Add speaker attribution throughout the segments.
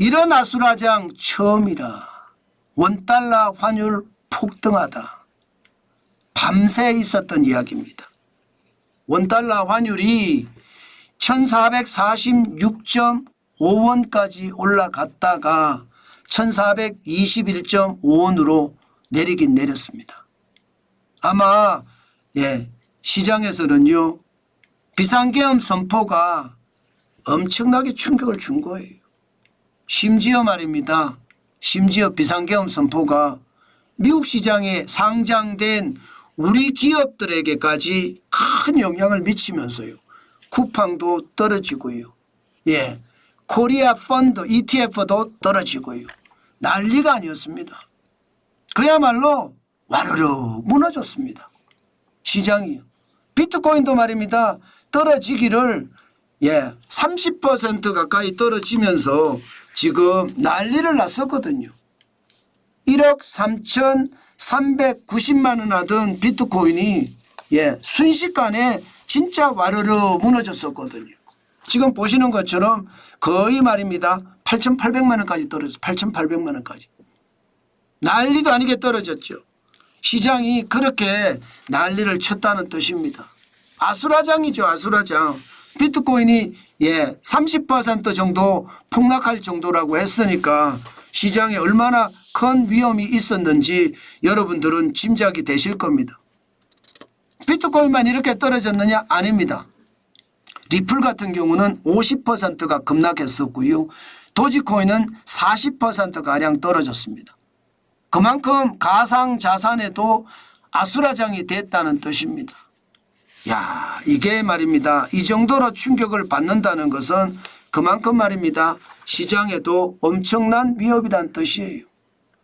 Speaker 1: 이런 아수라장 처음이라 원달러 환율 폭등하다. 밤새 있었던 이야기입니다. 원달러 환율이 1446.5원까지 올라갔다가 1421.5원으로 내리긴 내렸습니다. 아마 예, 시장에서는요. 비상계엄 선포가 엄청나게 충격을 준 거예요. 심지어 말입니다. 심지어 비상계엄 선포가 미국 시장에 상장된 우리 기업들에게까지 큰 영향을 미치면서요. 쿠팡도 떨어지고요. 예. 코리아 펀드 ETF도 떨어지고요. 난리가 아니었습니다. 그야말로 와르르 무너졌습니다. 시장이요. 비트코인도 말입니다. 떨어지기를 예, 30% 가까이 떨어지면서 지금 난리를 났었거든요. 1억 3,390만 원 하던 비트코인이 예, 순식간에 진짜 와르르 무너졌었거든요. 지금 보시는 것처럼 거의 말입니다. 8,800만 원까지 떨어졌어요. 8,800만 원까지. 난리도 아니게 떨어졌죠. 시장이 그렇게 난리를 쳤다는 뜻입니다. 아수라장이죠, 아수라장. 비트코인이 예, 30% 정도 폭락할 정도라고 했으니까 시장에 얼마나 큰 위험이 있었는지 여러분들은 짐작이 되실 겁니다. 비트코인만 이렇게 떨어졌느냐? 아닙니다. 리플 같은 경우는 50%가 급락했었고요. 도지코인은 40%가량 떨어졌습니다. 그만큼 가상 자산에도 아수라장이 됐다는 뜻입니다. 야, 이게 말입니다. 이 정도로 충격을 받는다는 것은 그만큼 말입니다. 시장에도 엄청난 위협이란 뜻이에요.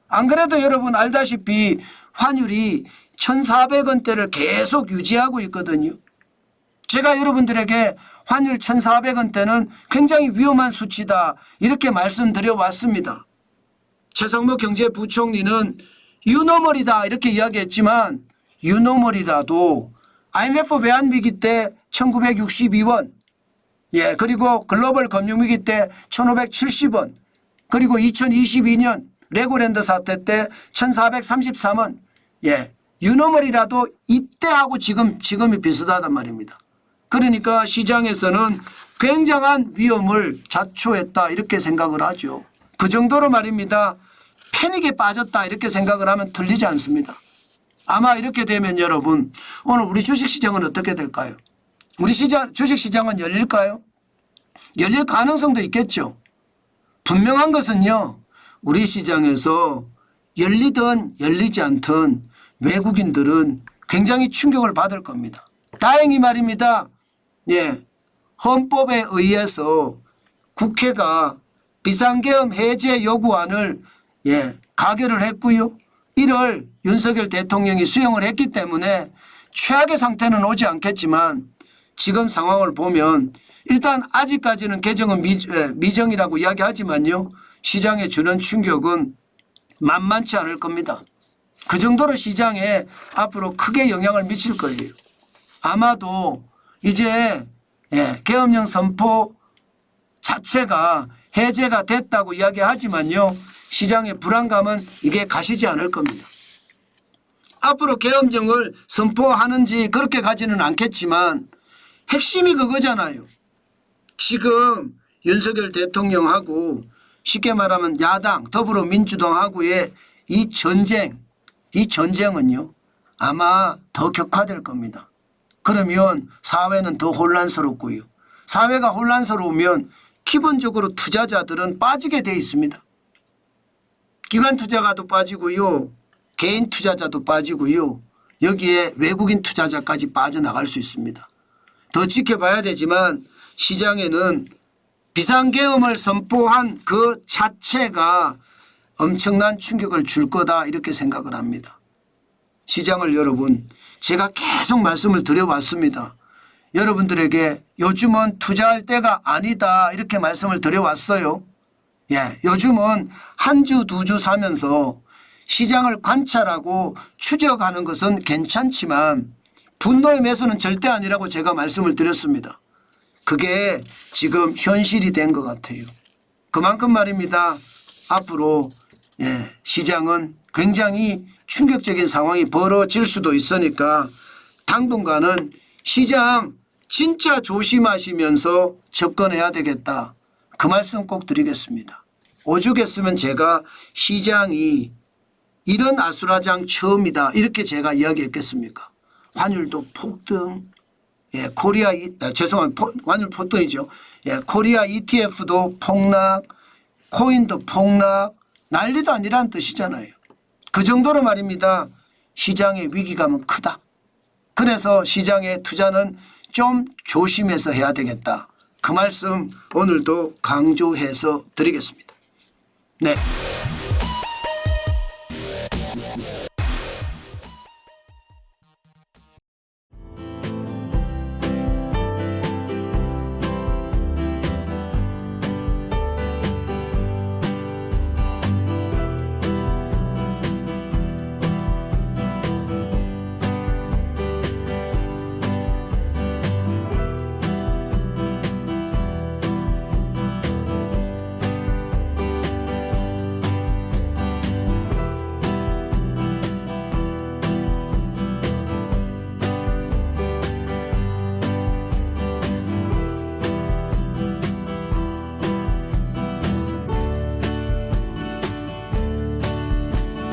Speaker 1: 안 그래도 여러분 알다시피 환율이 1,400원대를 계속 유지하고 있거든요. 제가 여러분들에게 환율 1,400원대는 굉장히 위험한 수치다 이렇게 말씀드려 왔습니다. 최상목 경제부총리는 유노멀이다 이렇게 이야기했지만 유노멀이라도 IMF 외환위기 때 1962원 예 그리고 글로벌 금융위기 때 1570원 그리고 2022년 레고랜드 사태 때 1433원 예 유노멀이라도 이때하고 지금 지금이 비슷하단 말입니다. 그러니까 시장에서는 굉장한 위험을 자초했다 이렇게 생각을 하죠. 그 정도로 말입니다. 패닉에 빠졌다 이렇게 생각을 하면 틀리지 않습니다. 아마 이렇게 되면 여러분 오늘 우리 주식시장은 어떻게 될까요? 우리 시장 주식시장은 열릴까요? 열릴 가능성도 있겠죠. 분명한 것은요. 우리 시장에서 열리든 열리지 않든 외국인들은 굉장히 충격을 받을 겁니다. 다행히 말입니다. 예. 헌법에 의해서 국회가 비상계엄 해제 요구안을 예, 가결을 했고요. 이를 윤석열 대통령이 수용을 했기 때문에 최악의 상태는 오지 않겠지만 지금 상황을 보면 일단 아직까지는 개정은 미, 예, 미정이라고 이야기하지만요. 시장에 주는 충격은 만만치 않을 겁니다. 그 정도로 시장에 앞으로 크게 영향을 미칠 거예요. 아마도 이제 예, 계엄령 선포 자체가 해제가 됐다고 이야기하지만요. 시장의 불안감은 이게 가시지 않을 겁니다. 앞으로 계엄령을 선포하는지 그렇게 가지는 않겠지만 핵심이 그거잖아요. 지금 윤석열 대통령하고 쉽게 말하면 야당 더불어민주당하고의 이 전쟁, 이 전쟁은요. 아마 더 격화될 겁니다. 그러면 사회는 더 혼란스럽고요. 사회가 혼란스러우면 기본적으로 투자자들은 빠지게 돼 있습니다. 기관 투자가도 빠지고요. 개인 투자자도 빠지고요. 여기에 외국인 투자자까지 빠져나갈 수 있습니다. 더 지켜봐야 되지만 시장에는 비상계엄을 선포한 그 자체가 엄청난 충격을 줄 거다 이렇게 생각을 합니다. 시장을 여러분 제가 계속 말씀을 드려왔습니다. 여러분들에게 요즘은 투자할 때가 아니다 이렇게 말씀을 드려왔어요. 예, 요즘은 한 주, 두 주 사면서 시장을 관찰하고 추적하는 것은 괜찮지만 분노의 매수는 절대 아니라고 제가 말씀을 드렸습니다. 그게 지금 현실이 된 것 같아요. 그만큼 말입니다. 앞으로 예, 시장은 굉장히 충격적인 상황이 벌어질 수도 있으니까 당분간은 시장 진짜 조심하시면서 접근해야 되겠다. 그 말씀 꼭 드리겠습니다. 오죽했으면 제가 시장이 이런 아수라장 처음이다. 이렇게 제가 이야기했겠습니까? 환율도 폭등, 예, 코리아, 이- 아, 포, 환율 폭등이죠. 예, 코리아 ETF도 폭락, 코인도 폭락, 난리도 아니라는 뜻이잖아요. 그 정도로 말입니다. 시장의 위기감은 크다. 그래서 시장의 투자는 좀 조심해서 해야 되겠다. 그 말씀 오늘도 강조해서 드리겠습니다. 네.